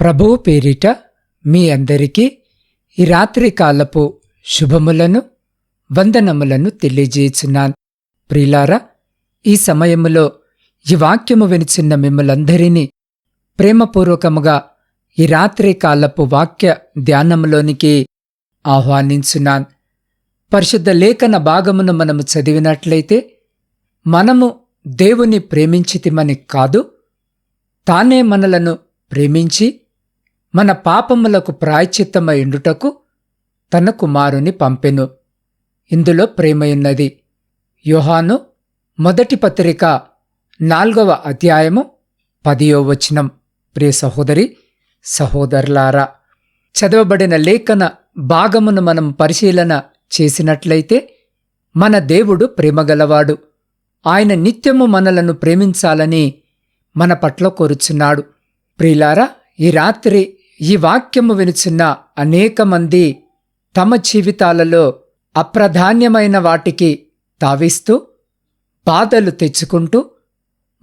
ప్రభువు పేరిట మీ అందరికీ ఈ రాత్రి కాలపు శుభములను వందనములను తెలియజేయుచున్నాను. ప్రిలారా ఈ సమయములో ఈ వాక్యము వినిచిన్న మిమ్మలందరినీ ప్రేమపూర్వకముగా ఈ రాత్రి కాలపు వాక్య ధ్యానములోనికి ఆహ్వానించున్నాను. పరిశుద్ధ లేఖన భాగమును మనము చదివినట్లయితే మనము దేవుని ప్రేమించితిమని కాదు తానే మనలను ప్రేమించి మన పాపములకు ప్రాయచిత్తమయుండుటకు తన కుమారుని పంపెను. ఇందులో ప్రేమయున్నది యోహాను మొదటి పత్రిక నాల్గవ అధ్యాయము పదియో వచనం. ప్రియ సహోదరి సహోదరులారా చదవబడిన లేఖన భాగమును మనం పరిశీలన చేసినట్లయితే మన దేవుడు ప్రేమగలవాడు. ఆయన నిత్యము మనలను ప్రేమించాలని మన పట్ల కోరుచున్నాడు. ప్రియులారా ఈ రాత్రి ఈ వాక్యము వినుచున్న అనేక మంది తమ జీవితాలలో అప్రధాన్యమైన వాటికి తావిస్తూ బాధలు తెచ్చుకుంటూ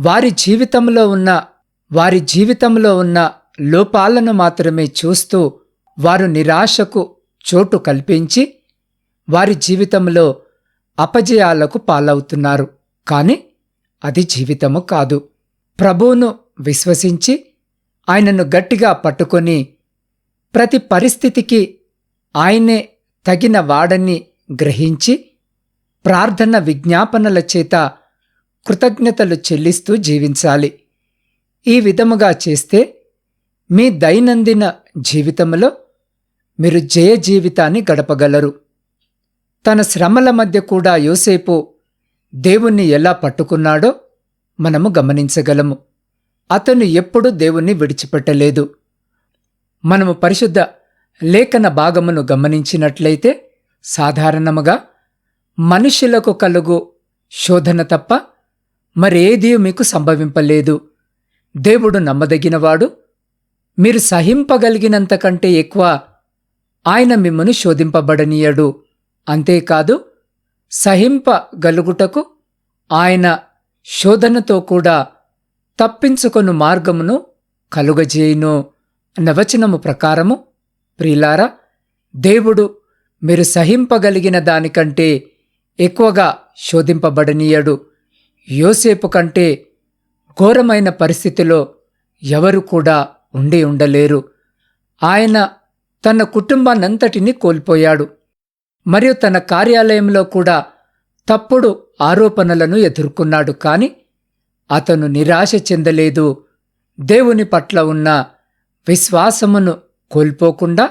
వారి జీవితంలో ఉన్న వారి జీవితంలో ఉన్న లోపాలను మాత్రమే చూస్తూ వారు నిరాశకు చోటు కల్పించి వారి జీవితంలో అపజయాలకు పాలవుతున్నారు. కాని అది జీవితము కాదు. ప్రభువును విశ్వసించి ఆయనను గట్టిగా పట్టుకొని ప్రతి పరిస్థితికి ఆయనే తగిన వాడని గ్రహించి ప్రార్థన విజ్ఞాపనల చేత కృతజ్ఞతలు చెల్లిస్తూ జీవించాలి. ఈ విధముగా చేస్తే మీ దైనందిన జీవితంలో మీరు జయ జీవితాన్ని గడపగలరు. తన శ్రమల మధ్య కూడా యోసేపు దేవుణ్ణి ఎలా పట్టుకున్నాడో మనము గమనించగలము. అతను ఎప్పుడూ దేవుణ్ణి విడిచిపెట్టలేదు. మనము పరిశుద్ధ లేఖన భాగమును గమనించినట్లయితే సాధారణముగా మనుషులకు కలుగు శోధన తప్ప మరేదీ మీకు సంభవింపలేదు. దేవుడు నమ్మదగినవాడు. మీరు సహింపగలిగినంతకంటే ఎక్కువ ఆయన మిమ్మను శోధింపబడనీయడు. అంతేకాదు సహింపగలుగుటకు ఆయన శోధనతో కూడా తప్పించుకొను మార్గమును కలుగజేయును అన్న వచనము ప్రకారము ప్రియులారా దేవుడు మీరు సహింపగలిగిన దానికంటే ఎక్కువగా శోధింపబడనీయడు. యోసేపు కంటే ఘోరమైన పరిస్థితిలో ఎవరు కూడా ఉండి ఉండలేరు. ఆయన తన కుటుంబాన్నంతటినీ కోల్పోయాడు. మరియు తన కార్యాలయంలో కూడా తప్పుడు ఆరోపణలను ఎదుర్కొన్నాడు. కానీ అతను నిరాశ చెందలేదు. దేవుని పట్ల ఉన్న విశ్వాసమును కోల్పోకుండా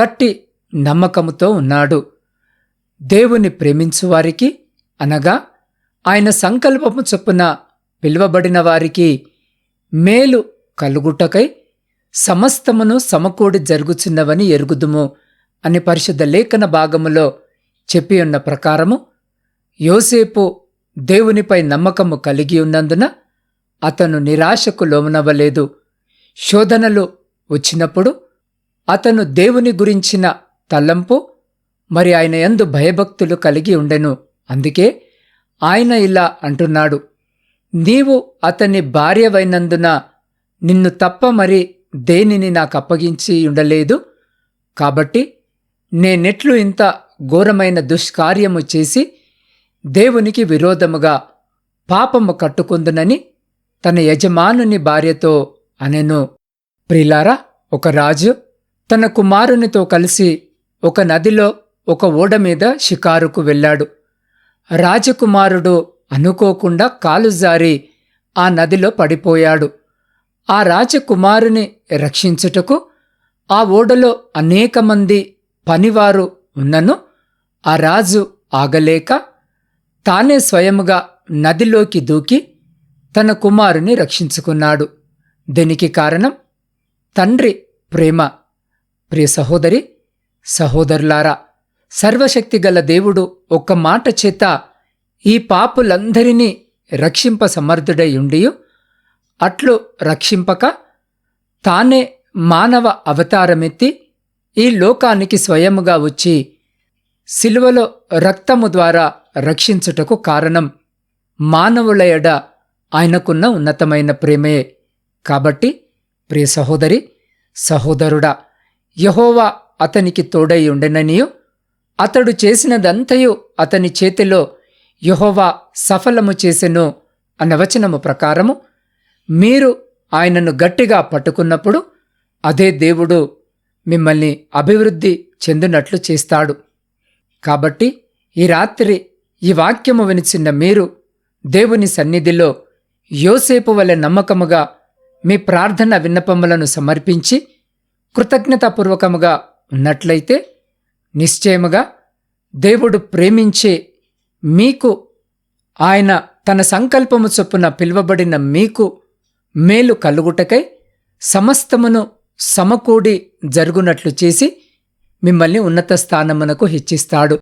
గట్టి నమ్మకముతో ఉన్నాడు. దేవుని ప్రేమించువారికి అనగా ఆయన సంకల్పము చొప్పున పిలువబడిన వారికి మేలు కలుగుటకై సమస్తమును సమకూడి జరుగుచున్నవని ఎరుగుదుము అని పరిశుద్ధ లేఖన భాగములో చెప్పి ఉన్న ప్రకారము యోసేపు దేవునిపై నమ్మకము కలిగి ఉన్నందున అతను నిరాశకు లోనవ్వలేదు. శోధనలు వచ్చినప్పుడు అతను దేవుని గురించిన తలంపు మరి ఆయన ఎందు భయభక్తులు కలిగి ఉండెను. అందుకే ఆయన ఇలా అంటున్నాడు నీవు అతని భార్యవైనందున నిన్ను తప్ప మరి దేనిని నాకు అప్పగించి ఉండలేదు. కాబట్టి నేనెట్లు ఇంత ఘోరమైన దుష్కార్యము చేసి దేవునికి విరోధముగా పాపము కట్టుకుందునని తన యజమానుని భార్యతో అనెను. ప్రిలారా ఒక రాజు తన కుమారునితో కలిసి ఒక నదిలో ఒక ఓడ మీద షికారుకు వెళ్ళాడు. రాజకుమారుడు అనుకోకుండా కాలు జారి ఆ నదిలో పడిపోయాడు. ఆ రాజకుమారుని రక్షించుటకు ఆ ఓడలో అనేక మంది పనివారు ఉన్నను. ఆ రాజు ఆగలేక తానే స్వయముగా నదిలోకి దూకి తన కుమారుని రక్షించుకున్నాడు. దీనికి కారణం తండ్రి ప్రేమ. ప్రియ సహోదరి సహోదరులారా సర్వశక్తిగల దేవుడు ఒక్క మాట చేత ఈ పాపులందరినీ రక్షింప సమర్థుడై ఉండియు అట్లు రక్షింపక తానే మానవ అవతారమెత్తి ఈ లోకానికి స్వయముగా వచ్చి సిలువలో రక్తము ద్వారా రక్షించుటకు కారణం. మానవుల ఎడ ఆయనకున్న ఉన్నతమైన ప్రేమే. కాబట్టి ప్రియ సహోదరి సహోదరుడా యహోవా అతనికి తోడై ఉండెననియు. అతడు చేసినదంతయు అతని చేతిలో యహోవా సఫలము చేసెను అన్న వచనము ప్రకారము మీరు ఆయనను గట్టిగా పట్టుకున్నప్పుడు అదే దేవుడు మిమ్మల్ని అభివృద్ధి చెందినట్లు చేస్తాడు. కాబట్టి ఈ రాత్రి ఈ వాక్యము వినిచిన్న మీరు దేవుని సన్నిధిలో యోసేపు వలె నమ్మకముగా మీ ప్రార్థన విన్నపములను సమర్పించి కృతజ్ఞతాపూర్వకముగా ఉన్నట్లయితే నిశ్చయముగా దేవుడు ప్రేమించే మీకు ఆయన తన సంకల్పము చొప్పున పిలువబడిన మీకు మేలు కలుగుటకై సమస్తమును సమకూడి జరుగునట్లు చేసి మిమ్మల్ని ఉన్నత స్థానమునకు హెచ్చిస్తాడు.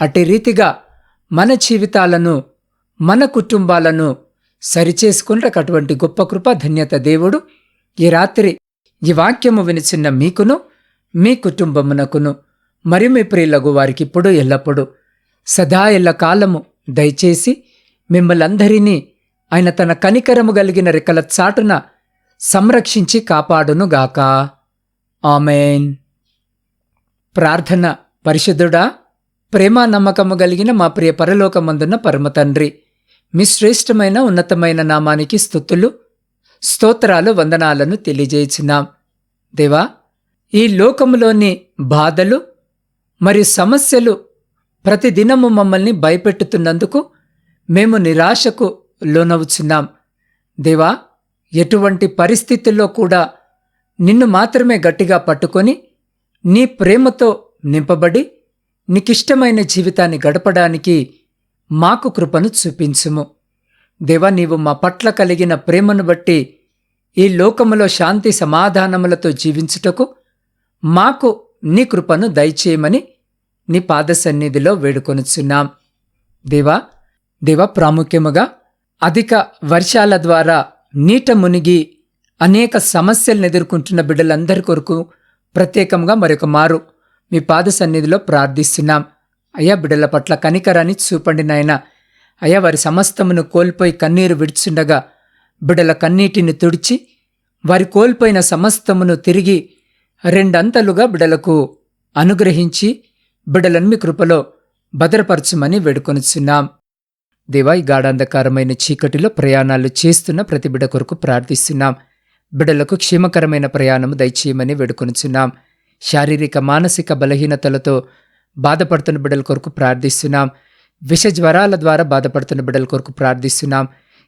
అట్టి రీతిగా మన జీవితాలను మన కుటుంబాలను సరిచేసుకున్నకు అటువంటి గొప్ప కృప ధన్యత దేవుడు ఈ రాత్రి ఈ వాక్యము వినిచిన్న మీకును మీ కుటుంబమునకును మరి మీ ప్రియులగు వారికి ఇప్పుడు ఎల్లప్పుడూ సదా ఎల్ల కాలము దయచేసి మిమ్మలందరినీ ఆయన తన కనికరము కలిగిన రెక్కల చాటున సంరక్షించి కాపాడునుగాక. ఆమెన్. ప్రార్థన పరిశుద్ధుడా ప్రేమ నమ్మకము కలిగిన మా ప్రియ పరలోకమందున్న పరమతండ్రి మీ శ్రేష్టమైన ఉన్నతమైన నామానికి స్థుతులు స్తోత్రాలు వందనాలను తెలియజేయుచున్నాం. దేవా ఈ లోకములోని బాధలు మరియు సమస్యలు ప్రతిదినము మమ్మల్ని భయపెట్టుతున్నందుకు మేము నిరాశకు లోనవుచున్నాం. దేవా ఎటువంటి పరిస్థితుల్లో కూడా నిన్ను మాత్రమే గట్టిగా పట్టుకొని నీ ప్రేమతో నింపబడి నీకిష్టమైన జీవితాన్ని గడపడానికి మాకు కృపను చూపించుము. దేవా నీవు మా పట్ల కలిగిన ప్రేమను బట్టి ఈ లోకములో శాంతి సమాధానములతో జీవించుటకు మాకు నీ కృపను దయచేయమని నీ పాద సన్నిధిలో వేడుకొనుచున్నాం. దేవా దేవా ప్రాముఖ్యముగా అధిక వర్షాల ద్వారా నీట మునిగి అనేక సమస్యలను ఎదుర్కొంటున్న బిడ్డలందరి కొరకు ప్రత్యేకంగా మరొక మారు మీ పాద సన్నిధిలో ప్రార్థిస్తున్నాం. అయ్యా బిడ్డల పట్ల కనికరాన్ని చూపండి నాయన. అయ్యా వారి సమస్తమును కోల్పోయి కన్నీరు విడుచుండగా బిడల కన్నీటిని తుడిచి వారి కోల్పోయిన సమస్తమును తిరిగి రెండంతలుగా బిడలకు అనుగ్రహించి బిడలను మీ కృపలో భద్రపరచుమని వేడుకొనుచున్నాం. దేవా ఈ గాఢాంధకారమైన చీకటిలో ప్రయాణాలు చేస్తున్న ప్రతి బిడ కొరకు ప్రార్థిస్తున్నాం. బిడలకు క్షేమకరమైన ప్రయాణము దయచేయమని వేడుకొనుచున్నాం. శారీరక మానసిక బలహీనతలతో బాధపడుతున్న బిడ్డల కొరకు ప్రార్థిస్తున్నాం. విష జ్వరాల ద్వారా బాధపడుతున్న బిడ్డల కొరకు ప్రార్థిస్తున్నాం.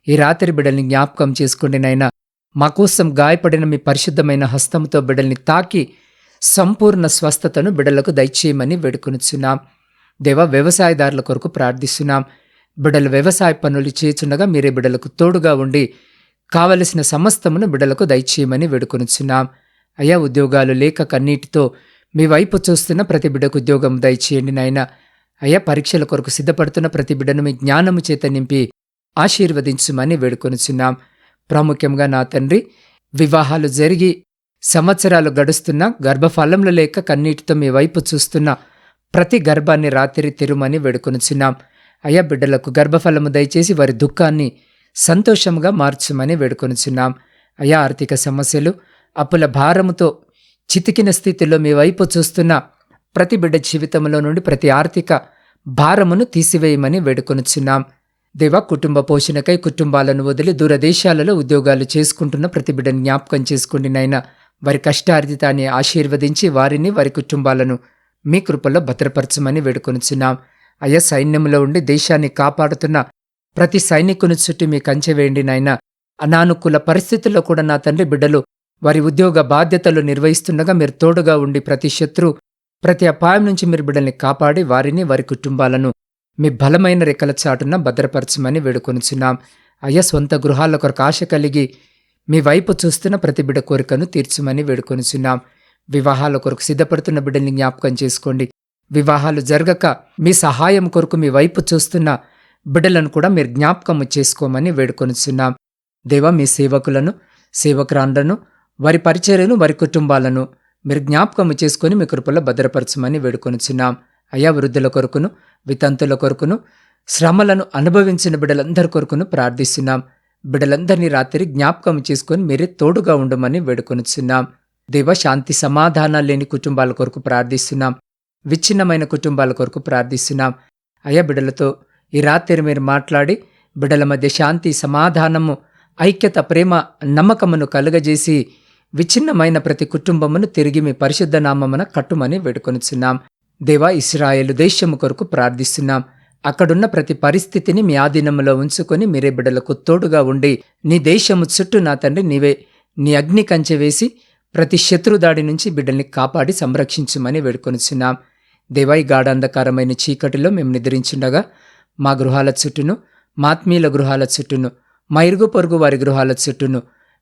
ఈ రాత్రి బిడ్డల్ని జ్ఞాపకం చేసుకోండి నైనా మా కోసం గాయపడిన మీ పరిశుద్ధమైన హస్తంతో బిడ్డల్ని తాకి సంపూర్ణ స్వస్థతను బిడ్డలకు దయచేయమని వేడుకొనుచున్నాం. దేవ వ్యవసాయదారుల కొరకు ప్రార్థిస్తున్నాం. బిడ్డలు వ్యవసాయ పనులు చేచుండగా మీరే బిడ్డలకు తోడుగా ఉండి కావలసిన సమస్తమును బిడ్డలకు దయచేయమని వేడుకొనుచున్నాం. అయ్యా ఉద్యోగాలు లేక కన్నీటితో మీ వైపు చూస్తున్న ప్రతి బిడ్డకు ఉద్యోగం దయచేయండి నాయన. అయ్యా పరీక్షల కొరకు సిద్ధపడుతున్న ప్రతి బిడ్డను మీ జ్ఞానము చేత నింపి ఆశీర్వదించుమని వేడుకొనిచున్నాం. ప్రాముఖ్యంగా నా తండ్రి వివాహాలు జరిగి సంవత్సరాలు గడుస్తున్న గర్భఫలంలో లేక కన్నీటితో మీ వైపు చూస్తున్న ప్రతి గర్భాన్ని రాత్రి తిరుమని వేడుకొనిచున్నాం. అయ్యా బిడ్డలకు గర్భఫలము దయచేసి వారి దుఃఖాన్ని సంతోషంగా మార్చమని వేడుకొనిచున్నాం. అయా ఆర్థిక సమస్యలు అప్పుల భారముతో చితికిన స్థితిలో మీ వైపు చూస్తున్న ప్రతి బిడ్డ జీవితంలో నుండి ప్రతి ఆర్థిక భారమును తీసివేయమని వేడుకొనుచున్నాం. దేవ కుటుంబ పోషణకై కుటుంబాలను వదిలి దూరదేశాలలో ఉద్యోగాలు చేసుకుంటున్న ప్రతి బిడ్డను జ్ఞాపకం చేసుకోండి నాయన. వారి కష్టార్జితాన్ని ఆశీర్వదించి వారిని వారి కుటుంబాలను మీ కృపలో భద్రపరచమని వేడుకొనుచున్నాం. అయ్యా సైన్యంలో ఉండి దేశాన్ని కాపాడుతున్న ప్రతి సైనికుని చుట్టూ మీ కంచె వేయండి నాయన. అనానుకూల పరిస్థితుల్లో కూడా నా తండ్రి బిడ్డలు వారి ఉద్యోగ బాధ్యతలు నిర్వహిస్తుండగా మీరు తోడుగా ఉండి ప్రతి శత్రు ప్రతి అపాయం నుంచి మీరు బిడ్డల్ని కాపాడి వారిని వారి కుటుంబాలను మీ బలమైన రెక్కల చాటున భద్రపరచమని వేడుకొనుచున్నాం. అయ్యా సొంత గృహాల కొరకు ఆశ కలిగి మీ వైపు చూస్తున్న ప్రతి బిడ్డ కోరికను తీర్చమని వేడుకొనుచున్నాం. వివాహాల కొరకు సిద్ధపడుతున్న బిడ్డల్ని జ్ఞాపకం చేసుకోండి. వివాహాలు జరగక మీ సహాయం కొరకు మీ వైపు చూస్తున్న బిడ్డలను కూడా మీరు జ్ఞాపకము చేసుకోమని వేడుకొనుచున్నాం. దేవా మీ సేవకులను సేవకురాండ్లను వారి పరిచర్యను వారి కుటుంబాలను మీరు జ్ఞాపకము చేసుకొని మీ కృపలో భద్రపరచమని వేడుకొనిచున్నాం. అయా వృద్ధుల కొరకును వితంతుల కొరకును శ్రమలను అనుభవించిన బిడ్డలందరి కొరకును ప్రార్థిస్తున్నాం. బిడ్డలందరినీ రాత్రి జ్ఞాపకం చేసుకొని మీరే తోడుగా ఉండమని వేడుకొనిచున్నాం. దేవ శాంతి సమాధానాలు లేని కుటుంబాల కొరకు ప్రార్థిస్తున్నాం. విచ్ఛిన్నమైన కుటుంబాల కొరకు ప్రార్థిస్తున్నాం. అయ్యా బిడ్డలతో ఈ రాత్రి మీరు మాట్లాడి బిడ్డల మధ్య శాంతి సమాధానము ఐక్యత ప్రేమ నమ్మకమును కలుగజేసి విచ్ఛిన్నమైన ప్రతి కుటుంబమును తిరిగి మీ పరిశుద్ధ నామమున కట్టుమని వేడుకొనిచున్నాం. దేవా ఇస్రాయేలు దేశము కొరకు ప్రార్థిస్తున్నాం. అక్కడున్న ప్రతి పరిస్థితిని మీ ఆధీనంలో ఉంచుకొని మీరే బిడ్డలకు తోడుగా ఉండి నీ దేశము చుట్టూ నా తండ్రి నీవే. నీ అగ్ని కంచె వేసి ప్రతి శత్రుదాడి నుంచి బిడ్డల్ని కాపాడి సంరక్షించమని వేడుకొనిచున్నాం. దేవా ఈ గాఢాంధకారమైన చీకటిలో మేము నిద్రించుండగా మా గృహాల చుట్టూను మాత్మీయుల గృహాల చుట్టూను మా ఇరుగు పొరుగు వారి గృహాల చుట్టూను